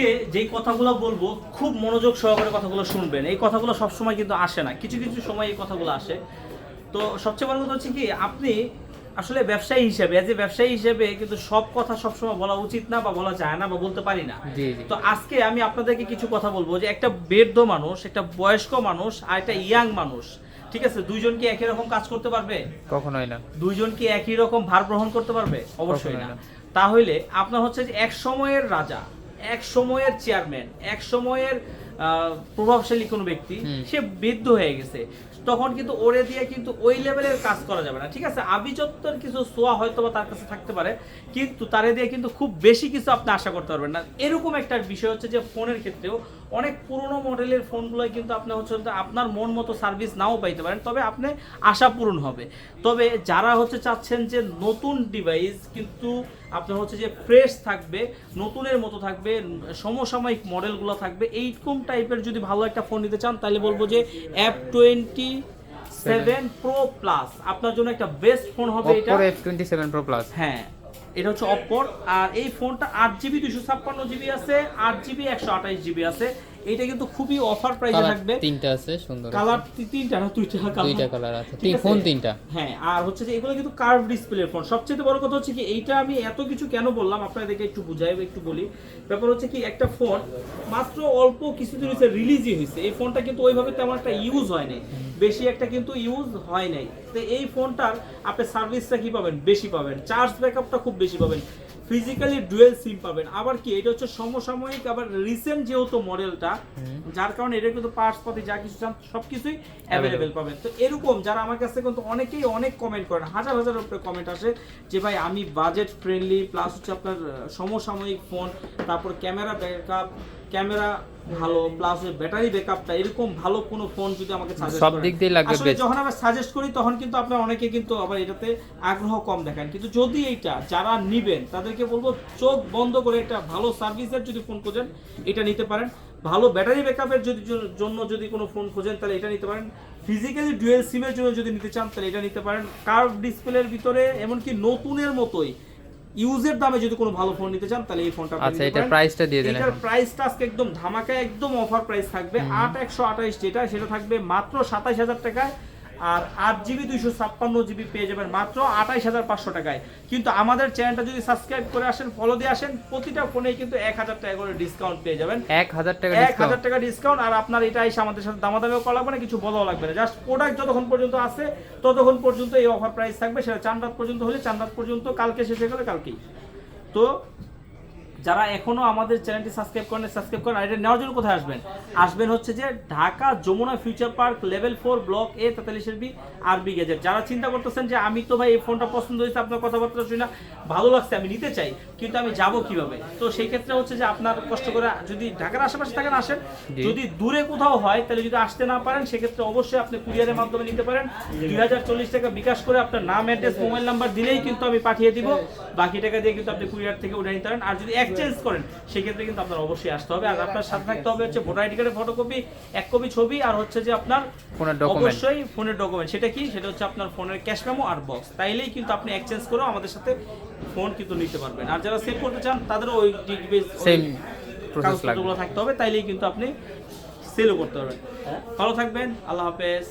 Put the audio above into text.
আজকে যেই কথাগুলো বলব খুব মনোযোগ সহকারে কথাগুলো শুনবেন। এই কথাগুলো সবসময় কিন্তু আসে না। কিছু কিছু সময় এই কথাগুলো আসে। তো সবচেয়ে বড় কথা হচ্ছে কি আপনি আসলে ব্যবসায়ী হিসেবে এজ এ ব্যবসায়ী হিসেবে কিন্তু সব কথা সবসময় বলা উচিত না বা বলা যায় না বা বলতে পারি না। তো আজকে আমি আপনাদেরকে কিছু কথা বলব যে একটা বৃদ্ধ মানুষ একটা বয়স্ক মানুষ আর একটা ইয়াং মানুষ ঠিক আছে? দুইজন কি একই রকম কাজ করতে পারবে? কখনোই না। দুইজন কি একই রকম ভার গ্রহণ করতে পারবে? অবশ্যই না। তাহলে আপনার হচ্ছে যে এক সময়ের রাজা এক সময়ের চেয়ারম্যান এক সময়ের প্রভাবশালী কোনো ব্যক্তি সে বৃদ্ধ হয়ে গেছে। তখন কিন্তু ওরে দিয়ে কিন্তু ওই লেভেলের কাজ করা যাবে না ঠিক আছে? আবিচত্বর কিছু সোয়া হয়তো বা তার কাছে থাকতে পারে কিন্তু তারে দিয়ে কিন্তু খুব বেশি কিছু আপনি আশা করতে পারবেন না। এরকম একটা বিষয় হচ্ছে যে ফোনের ক্ষেত্রেও অনেক পুরনো মডেলের ফোনগুলো কিন্তু আপনি হচ্ছে আপনার মন মতো সার্ভিস নাও পাইতে পারেন। তবে আপনি আশা পূরণ হবে। তবে যারা হচ্ছে চাচ্ছেন যে নতুন ডিভাইস কিন্তু আপনার হচ্ছে যে ফ্রেশ থাকবে নতুনের মতো থাকবে সমসাময়িক মডেলগুলো থাকবে এইরকম টাইপের যদি ভালো একটা ফোন নিতে চান তাহলে বলব যে অ্যাপ টোয়েন্টি সেভেন প্রো প্লাস আপনার জন্য একটা বেস্ট ফোন হবে এটা। F twenty seven pro plus হ্যাঁ এটা হচ্ছে অপর আর এই ফোনটা আট জিবি দুশো ছাপ্পান্ন জিবি আছে আট জিবি একশো আঠাইশ জিবি আছে। এটা কিন্তু খুবই অফার প্রাইসে থাকবে। তিনটা আছে সুন্দর কালার তিনটা না দুইটা কালার দুইটা কালার আছে। তিন ফোন তিনটা। হ্যাঁ আর হচ্ছে যে এগুলো কিন্তু কার্ভ ডিসপ্লে ফোন সবচেয়ে বড় কথা হচ্ছে কি এইটা আমি এত কিছু কেন বললাম আপনাদেরকে একটু বুঝাই একটু বলি। ব্যাপার হচ্ছে কি একটা ফোন মাত্র অল্প কিছুদিন হয়েছে রিলিজই হয়েছে। এই ফোনটা কিন্তু ওইভাবে তেমন একটা ইউজ হয় নাই। বেশি একটা কিন্তু ইউজ হয় নাই। তো এই ফোনটার আপনি সার্ভিসটা কি পাবেন? বেশি পাবেন। চার্জ ব্যাকআপটা খুব বেশি পাবেন। ফিজিক্যালি ডুয়েল সিম পাবেন। আবার কি এটা হচ্ছে সমসাময়িক আবার রিসেন্ট যেহেতু মডেলটা যার কারণে এটা কিন্তু পার্টস পথে যা কিছু চান সব কিছুই অ্যাভেলেবেল পাবেন। তো এরকম যারা আমার কাছে কিন্তু অনেকেই অনেক কমেন্ট করেন হাজার হাজার উপরে কমেন্ট আসে যে ভাই আমি বাজেট ফ্রেন্ডলি প্লাস হচ্ছে আপনার সমসাময়িক ফোন তারপর ক্যামেরা ব্যাকআপ ক্যামেরা ভালো প্লাস ব্যাটারি ব্যাকআপটা এরকম ভালো কোনো ফোন যদি আমাকে সাজেস্ট সব দিক দিয়ে লাগবে আসলে যখন আমরা সাজেস্ট করি তখন কিন্তু আপনার অনেকে কিন্তু আবার এটাতে আগ্রহ কম দেখান কিন্তু যদি এইটা যারা নিবেন তাদেরকে বলব চোখ বন্ধ করে একটা ভালো সার্ভিসের যদি ফোন খোঁজেন এটা নিতে পারেন। ভালো ব্যাটারি ব্যাকআপের যদি জন্য যদি কোনো ফোন খোঁজেন তাহলে এটা নিতে পারেন। ফিজিক্যালি ডুয়েল সিমের জন্য যদি নিতে চান তাহলে এটা নিতে পারেন। কার্ভ ডিসপ্লের ভিতরে এমনকি নতুনের মতোই ইউজের দামে যদি কোনো ভালো ফোন নিতে চান তাহলে এই ফোনটা আচ্ছা এটা প্রাইসটা দিয়ে দেন এটার প্রাইসটা আজকে একদম ধামাকা একদম অফার প্রাইস থাকবে। আট একশো আঠাইশ যেটা সেটা থাকবে মাত্র সাতাইশ হাজার টাকায়। আর আট জিবি দুইশো ছাপ্পান্ন জিবি পেয়ে যাবেন মাত্র আঠাইশ হাজার পাঁচশো টাকায়। কিন্তু আমাদের চ্যানেলটা যদি সাবস্ক্রাইব করে আসেন ফলো দিয়ে আসেন প্রতিটা ফোনেই কিন্তু এক হাজার টাকা করে ডিসকাউন্ট পেয়ে যাবেন। এক হাজার টাকা এক হাজার টাকা ডিসকাউন্ট আর আপনার এটা এসে আমাদের সাথে দামাদামিও করা লাগবে না কিছু বলাও লাগবে না। জাস্ট প্রোডাক্ট যতক্ষণ পর্যন্ত আছে ততক্ষণ পর্যন্ত এই অফার প্রাইস থাকবে। সেটা চান রাত পর্যন্ত হলে চান রাত পর্যন্ত কালকে শেষ হয়ে গেলে কালকেই। তো যারা এখনও আমাদের চ্যানেলটি সাবস্ক্রাইব করেন সাবস্ক্রাইব করেন আর এটা নেওয়ার জন্য কোথায় আসবেন? আসবেন হচ্ছে যে Dhaka Jamuna future park level four block A তেতাল্লিশের B RB gadget. যারা চিন্তা করতেছেন যে আমি তো ভাই এই ফোনটা পছন্দ হয়েছে আপনার কথাবার্তা শুনে ভালো লাগছে আমি নিতে চাই কিন্তু আমি যাব কীভাবে? তো সেই ক্ষেত্রে হচ্ছে যে আপনার কষ্ট করে যদি ঢাকার আশেপাশে থাকেন আসেন। যদি দূরে কোথাও হয় তাহলে যদি আসতে না পারেন সেক্ষেত্রে অবশ্যই আপনি কুরিয়ারের মাধ্যমে নিতে পারেন। দুই হাজার চল্লিশ টাকা বিকাশ করে আপনার নাম অ্যাড্রেস মোবাইল নাম্বার দিলেই কিন্তু আমি পাঠিয়ে দিব। বাকি টাকা দিয়ে কিন্তু আপনি কুরিয়ার থেকে উঠে নিতে পারেন। আর যদি এক্সচেঞ্জ করেন সেক্ষেত্রে কিন্তু আপনার অবশ্যই আসতে হবে। আর আপনার সাথে থাকতে হবে হচ্ছে ভোটার আইডি কার্ডের ফটোকপি এক কপি ছবি আর হচ্ছে যে আপনার ফোনের ডকুমেন্ট অবশ্যই ফোনের ডকুমেন্ট সেটা কি? সেটা হচ্ছে আপনার ফোনের ক্যাশ মেমো আর বক্স তাইলেই কিন্তু আপনি এক্সচেঞ্জ করেও আমাদের সাথে ফোন কিন্তু নিতে পারবেন। আর যারা সেভ করতে চান তাদেরও ওই সেম প্রসেস লাগবে। থাকতে হবে। তাইলেই কিন্তু আপনি সেলও করতে পারবেন। ভালো থাকবেন। আল্লাহ হাফেজ।